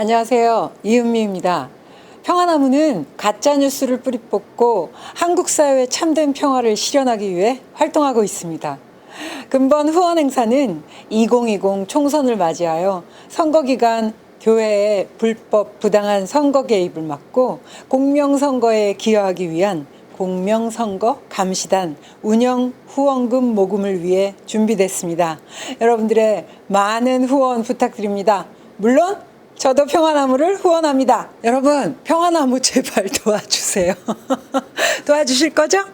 안녕하세요. 이은미입니다. 평화나무는 가짜뉴스를 뿌리 뽑고 한국 사회의 참된 평화를 실현하기 위해 활동하고 있습니다. 근본 후원 행사는 2020 총선을 맞이하여 선거 기간 교회의 불법 부당한 선거 개입을 막고 공명선거에 기여하기 위한 공명선거 감시단 운영 후원금 모금을 위해 준비됐습니다. 여러분들의 많은 후원 부탁드립니다. 물론 저도 평화나무를 후원합니다. 여러분, 평화나무 제발 도와주세요. 도와주실 거죠?